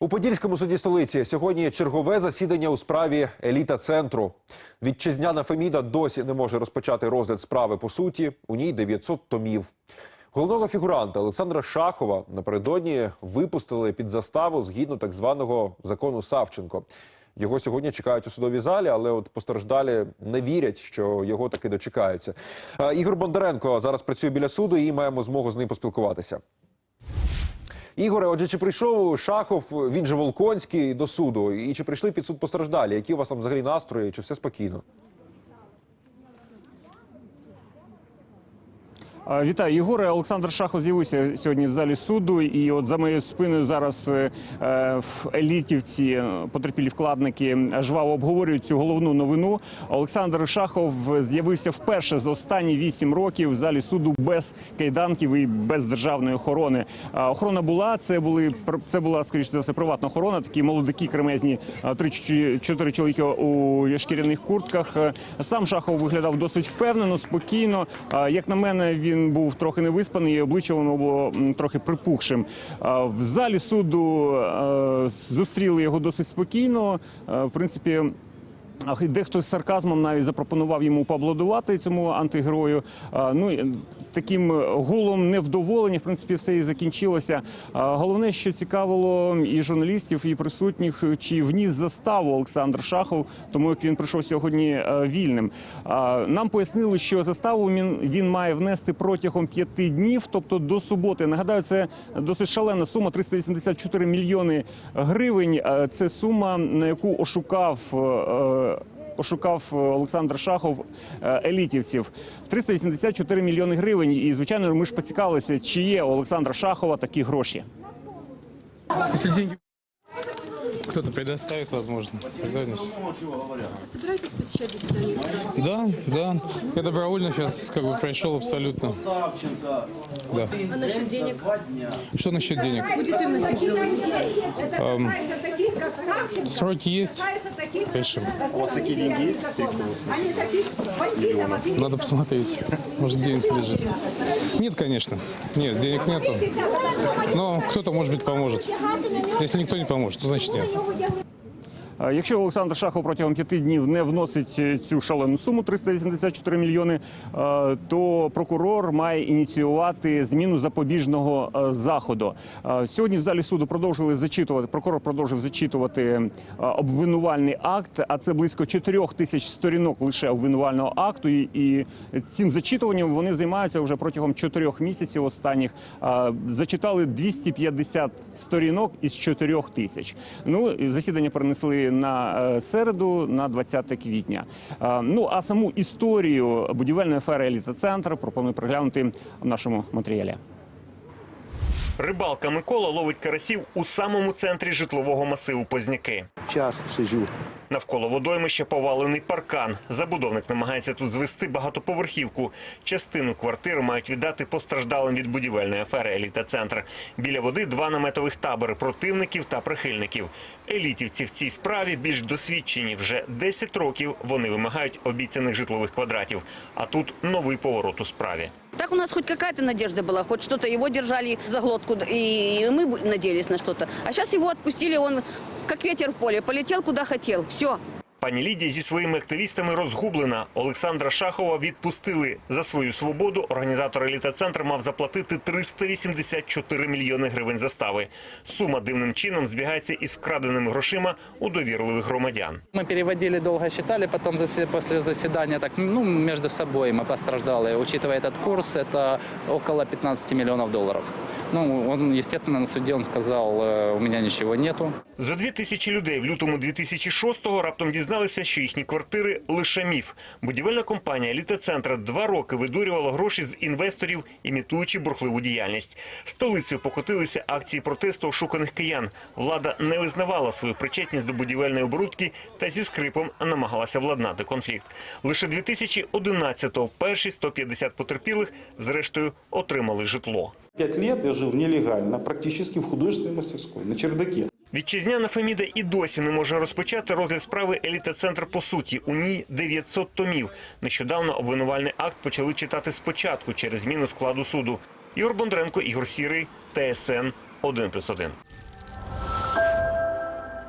У Подільському суді столиці сьогодні чергове засідання у справі еліта центру. Вітчизняна Феміда досі не може розпочати розгляд справи по суті. У ній 900 томів. Головного фігуранта Олександра Шахова напередодні випустили під заставу згідно так званого закону Савченко. Його сьогодні чекають у судовій залі, але от постраждалі не вірять, що його таки дочекаються. Е, Ігор Бондаренко зараз працює біля суду і маємо змогу з ним поспілкуватися. Ігоре, отже, чи прийшов Шахов, він же Волконський, до суду? І чи прийшли під суд постраждалі? Які у вас там взагалі настрої? Чи все спокійно? Вітаю, Єгоре. Олександр Шахов з'явився сьогодні в залі суду. І от за моєю спиною зараз е, в елітівці е, потерпілі вкладники жваво обговорюють цю головну новину. Олександр Шахов з'явився вперше за останні вісім років в залі суду без кайданків і без державної охорони. Охорона була. Це були це була скоріше за все приватна охорона. Такі молодики кремезні, а, три чи чотири чоловіки у шкіряних куртках. Е, Сам Шахов виглядав досить впевнено, спокійно. Як на мене, він був трохи невиспаний, і обличчя воно було трохи припухшим. В залі суду е, зустріли його досить спокійно. Е, В принципі. Дехто з сарказмом навіть запропонував йому поаплодувати цьому антигерою. Ну таким гулом невдоволення, в принципі, все і закінчилося. Головне, що цікавило і журналістів, і присутніх, чи вніс заставу Олександр Шахов, тому як він прийшов сьогодні е, вільним. Нам пояснили, що заставу він, він має внести протягом п'яти днів, тобто до суботи. Нагадаю, це досить шалена сума 384 мільйони гривень. Е, Це сума, на яку ошукав. Е, Ошукав е, Олександр Шахов е, елітівців 384 мільйони гривень. І звичайно, ми ж поцікавилися, чи є у Олександра Шахова такі гроші. Кто-то предоставит, возможно, тогда. Собираетесь посещать заседание? Да, да. Я добровольно сейчас как бы пришел абсолютно. Да. А насчет денег? Что насчет денег? Будете вносить? Эм, сроки есть? Решим. У вас такие деньги есть? 380 Надо посмотреть. Может, где-нибудь лежит. Нет, конечно. Нет, денег нету. Но кто-то, может быть, поможет. Если никто не поможет, то значит нет. ya voy. Якщо Олександр Шахов протягом п'яти днів не вносить е, цю шалену суму 384 мільйони, е, то прокурор має ініціювати зміну запобіжного е, заходу. Е, Сьогодні в залі суду продовжили зачитувати. Прокурор продовжив зачитувати е, обвинувальний акт. А це близько 4 тисяч сторінок лише обвинувального акту. І, цим зачитуванням вони займаються вже протягом 4 місяців останніх. Е, Зачитали 250 сторінок із 4 тисяч. Ну засідання перенесли на е, середу, на 20 квітня. Е, Ну а саму історію будівельної афери еліта центр пропоную приглянути в нашому матеріалі. Рибалка Микола ловить карасів у самому центрі житлового масиву Позняки. Час сижу. Навколо водоймища повалений паркан. Забудовник намагається тут звести багатоповерхівку. Частину квартир мають віддати постраждалим від будівельної афери Еліта Центр. Біля води два наметових табори противників та прихильників. Елітівці в цій справі більш досвідчені. Вже 10 років вони вимагають обіцяних житлових квадратів. А тут новий поворот у справі. Так у нас хоть какая-то надежда была, хоть что-то его держали за глотку, и мы надеялись на что-то. А сейчас его отпустили, он как ветер в поле, полетел куда хотел. Все. Пані Лідія зі своїми активістами розгублена. Олександра Шахова відпустили за свою свободу. Організатор еліта центр мав заплатити 384 мільйони гривень застави. Сума дивним чином збігається із вкраденими грошима у довірливих громадян. Мы переводили, долго считали, потом засе- после заседания так, ну, между собой мы постраждали. Учитывая этот курс, это около 15 миллионов долларов. Ну, он, естественно, на суде он сказал, э, у меня ничего нету. За дві тисячі людей в лютому 2006-го раптом дізналися, що їхні квартири лише міф. Будівельна компанія «Еліта два роки видурювала гроші з інвесторів, імітуючи бурхливу діяльність. Столицею покотилися акції протесту ошуканих киян. Влада не визнавала свою причетність до будівельної оборудки та зі скрипом намагалася владнати конфлікт. Лише 2011-го перші 150 потерпілих зрештою отримали житло. Пять лет я жил нелегально, практически в художественной мастерской, на чердаке. Вітчизняна Феміда і досі не може розпочати розгляд справи Еліта Центр по суті. У ній 900 томів. Нещодавно обвинувальний акт почали читати спочатку через зміну складу суду. Ігор Бондренко, Ігор Сірий, ТСН 1+,1.